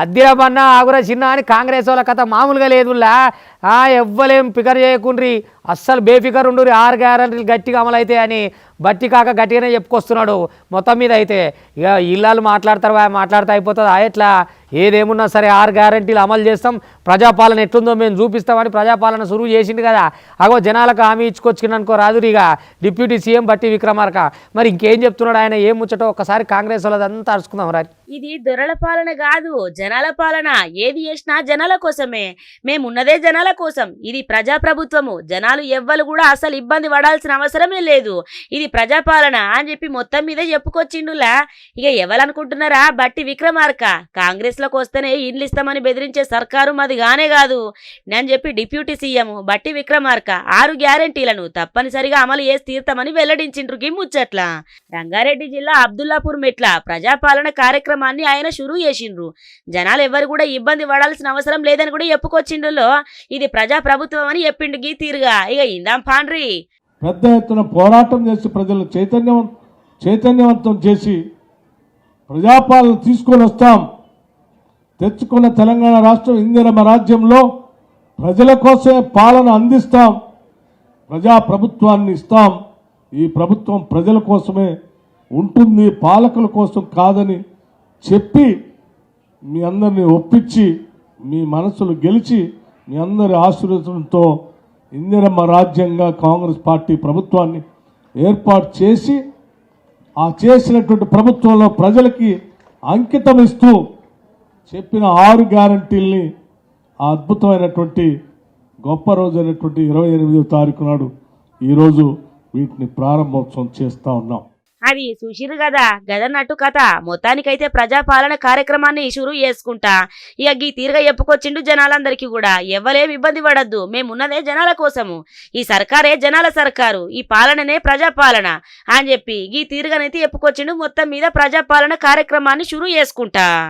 అద్దిరమన్నా ఆగుర చిన్న అని కాంగ్రెస్ వాళ్ళ కథ మామూలుగా లేదులా ఆ ఎవ్వలేం ఫికర్ చేయకుండ్రి. అస్సలు బేఫికర్ ఉండు ఆరు గ్యారంటీలు గట్టిగా అమలైతే అని బట్టి కాక గట్టిగానే చెప్పుకొస్తున్నాడు మొత్తం మీద అయితే. ఇక ఇళ్ళాలు మాట్లాడతారు మాట్లాడితే అయిపోతుంది. ఆ ఎట్లా? ఏదేమున్నా సరే ఆరు గ్యారంటీలు అమలు చేస్తాం. ప్రజాపాలన ఎట్లుందో మేము చూపిస్తామని ప్రజాపాలన సురువు చేసిండు కదా. అగో జనాలకు హామీ ఇచ్చుకొచ్చుకున్నానుకో అనుకో రాదురిగా డిప్యూటీ సీఎం బట్టి విక్రమార్క. మరి ఇంకేం చెప్తున్నాడు ఆయన? ఏం ముచ్చటో ఒకసారి కాంగ్రెస్ వాళ్ళదంతా అరుచుకుందాం రారి ఇది దొరల పాలన కాదు జనాల పాలన. ఏది చేసినా జనాల కోసమే. మేమున్నదే జనాల కోసం. ఇది ప్రజాప్రభుత్వము. జనాలు ఎవ్వరు కూడా అసలు ఇబ్బంది పడాల్సిన అవసరమే లేదు. ఇది ప్రజాపాలన అని చెప్పి మొత్తం మీద చెప్పుకొచ్చిండులా. ఇక ఎవరనుకుంటున్నారా? బట్టి విక్రమార్క. కాంగ్రెస్లోకి వస్తేనే ఇండ్లు ఇస్తామని బెదిరించే సర్కారు మాది గానే కాదు. నేను చెప్పి డిప్యూటీ సీఎం బట్టి విక్రమార్క. ఆరు గ్యారంటీలను తప్పనిసరిగా అమలు చేసి తీర్తామని వెల్లడించిండ్రు ఈ ముచ్చట్ల రంగారెడ్డి జిల్లా అబ్దుల్లాపూర్ మెట్ల ప్రజాపాలన కార్యక్రమాన్ని ఆయన షురూ చేసిండ్రు. జనాలు ఎవరు కూడా ఇబ్బంది పడాల్సిన అవసరం లేదని కూడా చెప్పుకొచ్చిండ్రులో. ఇది ప్రజా ప్రభుత్వం అని చెప్పిండు గీ తీరుగా. ఇక ఇందాం పాండ్రి. పెద్ద ఎత్తున పోరాటం చేసి ప్రజలు చైతన్యం చైతన్యవంతం చేసి ప్రజాపాలన తీసుకొని వస్తాం. తెచ్చుకున్న తెలంగాణ రాష్ట్రం ఇందిరమ రాజ్యంలో ప్రజల కోసమే పాలన అందిస్తాం. ప్రజా ప్రభుత్వాన్ని ఇస్తాం. ఈ ప్రభుత్వం ప్రజల కోసమే ఉంటుంది పాలకుల కోసం కాదని చెప్పి మీ అందరిని ఒప్పించి మీ మనసులు గెలిచి మీ అందరి ఆశీర్వచనంతో ఇందిరమ్మ రాజ్యంగా కాంగ్రెస్ పార్టీ ప్రభుత్వాన్ని ఏర్పాటు చేసి ఆ చేసినటువంటి ప్రభుత్వంలో ప్రజలకి అంకితం ఇస్తూ చెప్పిన ఆరు గ్యారంటీల్ని ఆ అద్భుతమైనటువంటి గొప్ప రోజు అయినటువంటి ఇరవై ఎనిమిదో తారీఖు నాడు ఈరోజు వీటిని ప్రారంభోత్సవం చేస్తూ ఉన్నాం. అది చూసిరు కదా గదన్నట్టు కథ. మొత్తానికైతే ప్రజాపాలన కార్యక్రమాన్ని షురూ చేసుకుంటా. ఇక గీ తీరుగా చెప్పుకొచ్చిండు జనాలందరికీ కూడా. ఎవ్వలేం ఇబ్బంది పడద్దు. మేమున్నదే జనాల కోసము. ఈ సర్కారే జనాల సర్కారు. ఈ పాలననే ప్రజాపాలన అని చెప్పి గీ తీరుగానైతే చెప్పుకొచ్చిండు మొత్తం మీద ప్రజాపాలన కార్యక్రమాన్ని షురూ చేసుకుంటా.